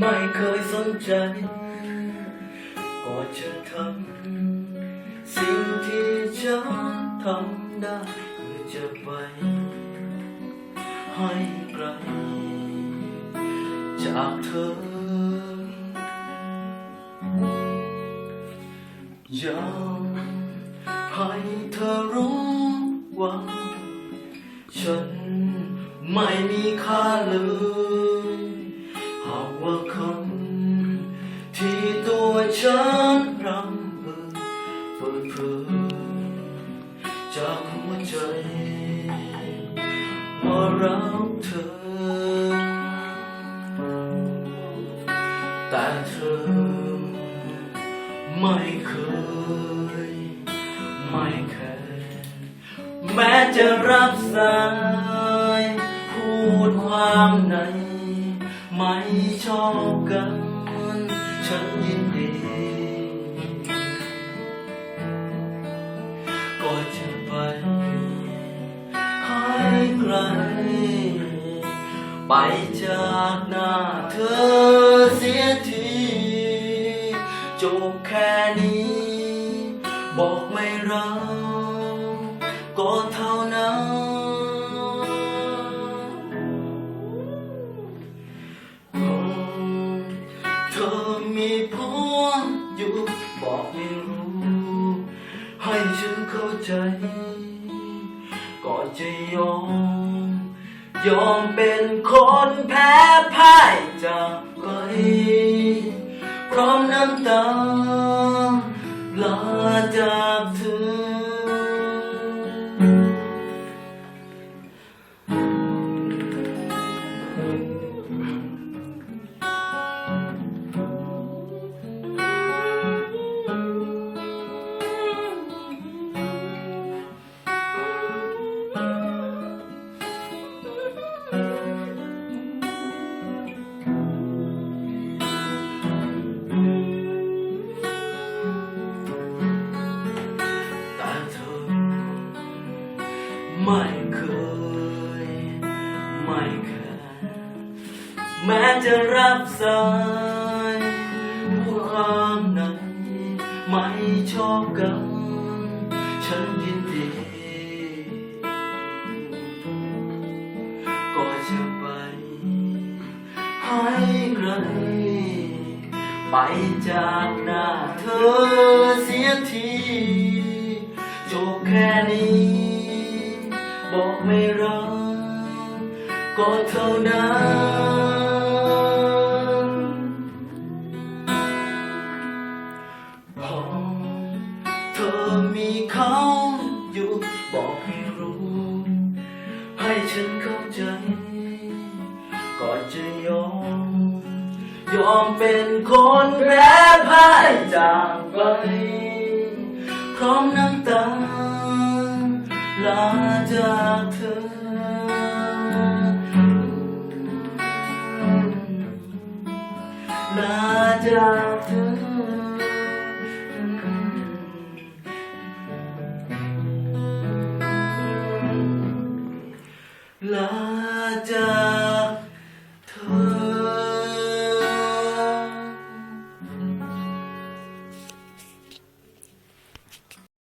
ไม่เคยสนใจก็จะทำสิ่งที่ฉันทำได้คือจะไปให้ไกลจากเธอ อยากให้เธอรู้ว่า ฉันไม่มีค่าเลย หากว่าคำที่ตัวฉันรำเอ่ยเปิดเผยจากหัวใจ ว่ารักเธอ แต่เธอไม่เคย ไม่เคย แม้จะรับสาย พูดความใน ไม่ชอบกัน ฉันยินดี ก็จะไปให้ไกล ไปจากหน้าเธอเสียทีจบแค่นี้ บอกไม่รักก็เท่านั้น ธอมีผัวอยู่บอกไม่รู้ ให้ฉันเข้าใจ ก็จะยอม ยอมเป็นคนแพ้พ่ายจากไปพร้อมน้ำตาลาจากเธอ ไม่เคย ไม่เคย แม้จะรับสายความในไม่ชอบกัน ฉันยินดีก็จะไป ให้ไกลไปจากหน้าเธอเสียที จบแค่นี้ ก็เท่านั้นพอเธอมีเขาอยู่บอกให้รู้ ให้ฉันเข้าใจ ก็จะยอม ยอมเป็นคนแพ้พ่ายจ 다